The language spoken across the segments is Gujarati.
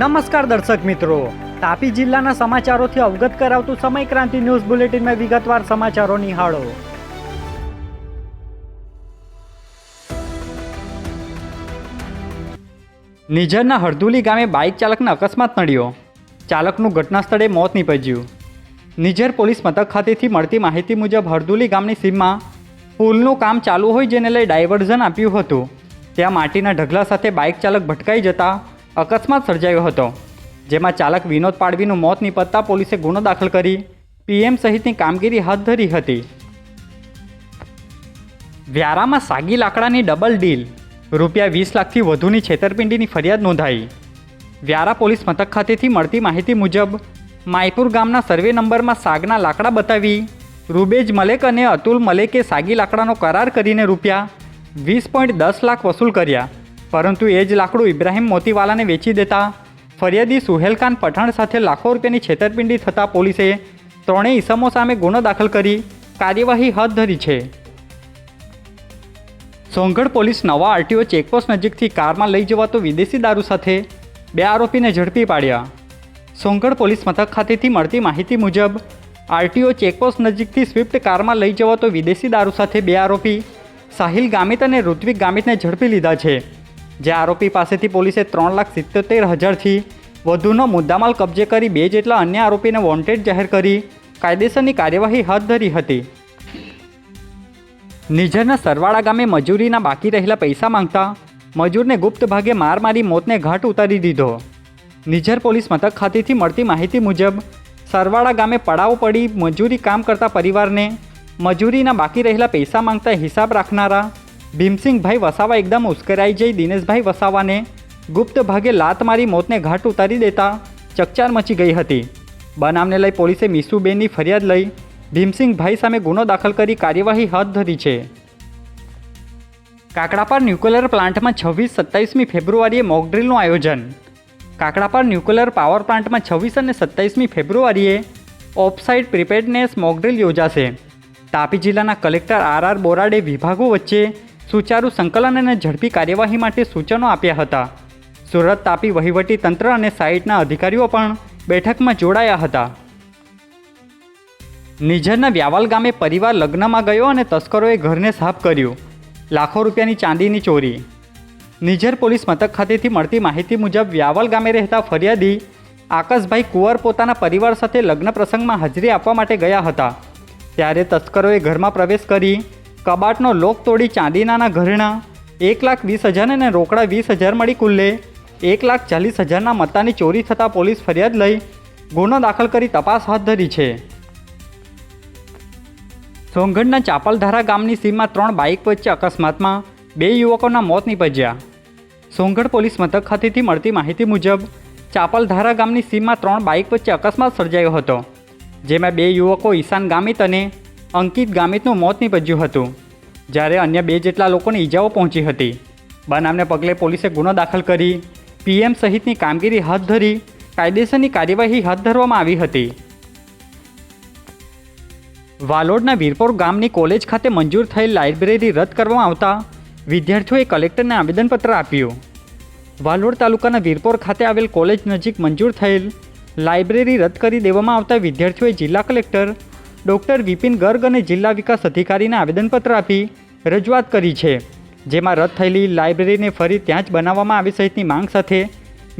નમસ્કાર દર્શક મિત્રો. તાપી જિલ્લાના સમાચારોથી અવગત કરાવતું સમય ક્રાંતિ ન્યૂઝ બુલેટિનમાં વિગતવાર સમાચારો નિહાળો. નિઝરના હરદુલી ગામે બાઇક ચાલકને અકસ્માત નડ્યો. ચાલકનું ઘટના સ્થળે મોત નીપજ્યું. નિઝર પોલીસ મથક ખાતેથી મળતી માહિતી મુજબ હરદુલી ગામની સીમમાં પુલનું કામ ચાલુ હોય જેને લઈ ડાયવર્ઝન આપ્યું હતું. ત્યાં માટીના ઢગલા સાથે બાઇક ચાલક ભટકાઈ જતા અકસ્માત સર્જાયો હતો, જેમાં ચાલક વિનોદ પાડવીનું મોત નિપજતા પોલીસે ગુનો દાખલ કરી પીએમ સહિતની કામગીરી હાથ ધરી હતી. વ્યારામાં સાગી લાકડાની ડબલ ડીલ, રૂપિયા વીસ લાખથી વધુની છેતરપિંડીની ફરિયાદ નોંધાઈ. વ્યારા પોલીસ મથક ખાતેથી મળતી માહિતી મુજબ, માયપુર ગામના સર્વે નંબરમાં સાગના લાકડા બતાવી, રૂબેજ મલેક અને અતુલ મલેકે સાગી લાકડાનો કરાર કરીને રૂપિયા વીસ પોઈન્ટ દસ લાખ વસૂલ કર્યા. પરંતુ એ જ લાકડું ઇબ્રાહિમ મોતીવાલાને વેચી દેતા ફરિયાદી સુહેલખાન પઠાણ સાથે લાખો રૂપિયાની છેતરપિંડી થતાં પોલીસે ત્રણેય ઇસમો સામે ગુનો દાખલ કરી કાર્યવાહી હાથ ધરી છે. સોંગઢ પોલીસ નવા આરટીઓ ચેકપોસ્ટ નજીકથી કારમાં લઈ જવાતો વિદેશી દારૂ સાથે બે આરોપીને ઝડપી પાડ્યા. સોંગઢ પોલીસ મથક ખાતેથી મળતી માહિતી મુજબ, આરટીઓ ચેકપોસ્ટ નજીકથી સ્વિફ્ટ કારમાં લઈ જવાતો વિદેશી દારૂ સાથે બે આરોપી સાહિલ ગામિત અને ઋત્વિક ગામિતને ઝડપી લીધા છે. જે આરોપી પાસેથી પોલીસે ત્રણ લાખ સિત્તોતેર હજારથી વધુનો મુદ્દામાલ કબજે કરી બે જેટલા અન્ય આરોપીને વોન્ટેડ જાહેર કરી, કાયદેસરની કાર્યવાહી હાથ ધરી હતી. નિઝરના સરવાળા ગામે મજૂરીના બાકી રહેલા પૈસા માંગતા મજૂરને ગુપ્ત ભાગે માર મારી મોતને ઘાટ ઉતારી દીધો. નિઝર પોલીસ મથક ખાતેથી મળતી માહિતી મુજબ, સરવાળા ગામે પડાવ પડી મજૂરી કામ કરતા પરિવારને મજૂરીના બાકી રહેલા પૈસા માંગતા હિસાબ રાખનારા ભીમસિંહભાઈ વસાવા એકદમ ઉશ્કેરાઈ જઈ દિનેશભાઈ વસાવાને ગુપ્ત ભાગે લાત મારી મોતને ઘાટ ઉતારી દેતા ચકચાર મચી ગઈ હતી. બનાવને લઈ પોલીસે મીસુબેનની ફરિયાદ લઈ ભીમસિંહભાઈ સામે ગુનો દાખલ કરી કાર્યવાહી હાથ ધરી છે. કાકડાપાર ન્યુક્લિયર પ્લાન્ટમાં છવ્વીસ સત્તાવીસમી ફેબ્રુઆરીએ મોકડ્રીલનું આયોજન. કાકડાપાર ન્યુક્લિયર પાવર પ્લાન્ટમાં છવ્વીસ અને સત્તાવીસમી ફેબ્રુઆરીએ ઓફસાઇડ પ્રિપેર્ડનેસ મોકડ્રીલ યોજાશે. તાપી જિલ્લાના કલેક્ટર આર આર બોરાડે વિભાગો વચ્ચે સુચારુ સંકલન અને ઝડપી કાર્યવાહી માટે સૂચનો આપ્યા હતા. સુરત તાપી વહીવટી તંત્ર અને સાઇટના અધિકારીઓ પણ બેઠકમાં જોડાયા હતા. નિઝરના વ્યાવલ ગામે પરિવાર લગ્નમાં ગયો અને તસ્કરોએ ઘરને સાફ કર્યું. લાખો રૂપિયાની ચાંદીની ચોરી. નિઝર પોલીસ મથક ખાતેથી મળતી માહિતી મુજબ વ્યાવલ ગામે રહેતા ફરિયાદી આકાશભાઈ કુંવર પોતાના પરિવાર સાથે લગ્ન પ્રસંગમાં હાજરી આપવા માટે ગયા હતા. ત્યારે તસ્કરોએ ઘરમાં પ્રવેશ કરી કબાટનો લોક તોડી ચાંદીનાના ઘરેણા, એક લાખ વીસ હજાર અને રોકડા વીસ હજાર મળી કુલ્લે, એક લાખ ચાલીસ હજારના મત્તાની ચોરી થતાં પોલીસ ફરિયાદ લઈ, ગુનો દાખલ કરી તપાસ હાથ ધરી છે. સોંગઢના ચાપલધારા ગામની સીમમાં ત્રણ બાઇક વચ્ચે અકસ્માતમાં બે યુવકોના મોત નીપજ્યા. સોંગઢ પોલીસ મથક ખાતેથી મળતી માહિતી મુજબ, ચાપલધારા ગામની સીમમાં ત્રણ બાઇક વચ્ચે અકસ્માત સર્જાયો હતો, જેમાં બે યુવકો ઈશાન ગામિત અને અંકિત ગામિતનું મોત નીપજ્યું હતું. જ્યારે અન્ય બે જેટલા લોકોને ઈજાઓ પહોંચી હતી. બનાવને પગલે પોલીસે ગુનો દાખલ કરી, પીએમ સહિતની કામગીરી હાથ ધરી, કાયદેસરની કાર્યવાહી હાથ ધરવામાં આવી હતી. વાલોડના વીરપોર ગામની કોલેજ ખાતે મંજૂર થયેલ લાઇબ્રેરી રદ કરવામાં આવતા વિદ્યાર્થીઓએ કલેક્ટરને આવેદનપત્ર આપ્યું. વાલોડ તાલુકાના વીરપોર ખાતે આવેલ કોલેજ નજીક મંજૂર થયેલ લાઇબ્રેરી રદ કરી દેવામાં આવતા વિદ્યાર્થીઓએ જિલ્લા કલેક્ટર ડૉક્ટર વિપિન ગર્ગ અને જિલ્લા વિકાસ અધિકારીને આવેદનપત્ર આપી રજૂઆત કરી છે, જેમાં રદ થયેલી લાઇબ્રેરીને ફરી ત્યાં જ બનાવવામાં આવે સહિતની માંગ સાથે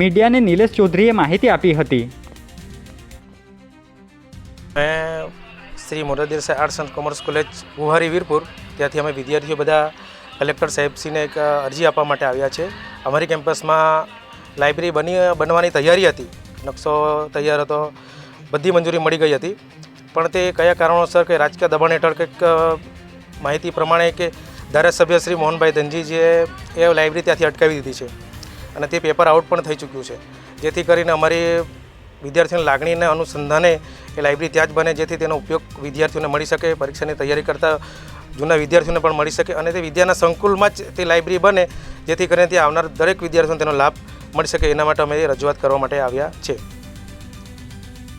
મીડિયાને નિલેશ ચૌધરીએ માહિતી આપી હતી. મેં Shri Morarji Desai arts and commerce college ગુહારી Virpur, ત્યાંથી અમે વિદ્યાર્થીઓ બધા કલેક્ટર સાહેબશ્રીને એક અરજી આપવા માટે આવ્યા છે. અમારી કેમ્પસમાં લાઇબ્રેરી બની, બનવાની તૈયારી હતી. નકશો તૈયાર હતો, બધી મંજૂરી મળી ગઈ હતી. પણ તે કયા કારણોસર કે રાજકીય દબાણ હેઠળ કંઈક માહિતી પ્રમાણે કે ધારાસભ્ય શ્રી મોહનભાઈ ધનજીજીએ એ લાઇબ્રેરી ત્યાંથી અટકાવી દીધી છે અને તે પેપર આઉટ પણ થઈ ચૂક્યું છે. જેથી કરીને અમારી વિદ્યાર્થીઓની લાગણીને અનુસંધાને એ લાઇબ્રેરી ત્યાં જ બને, જેથી તેનો ઉપયોગ વિદ્યાર્થીઓને મળી શકે, પરીક્ષાની તૈયારી કરતા જૂના વિદ્યાર્થીઓને પણ મળી શકે અને તે વિદ્યાના સંકુલમાં જ તે લાઇબ્રેરી બને, જેથી કરીને ત્યાં આવનાર દરેક વિદ્યાર્થીઓને તેનો લાભ મળી શકે. એના માટે અમે રજૂઆત કરવા માટે આવ્યા છે.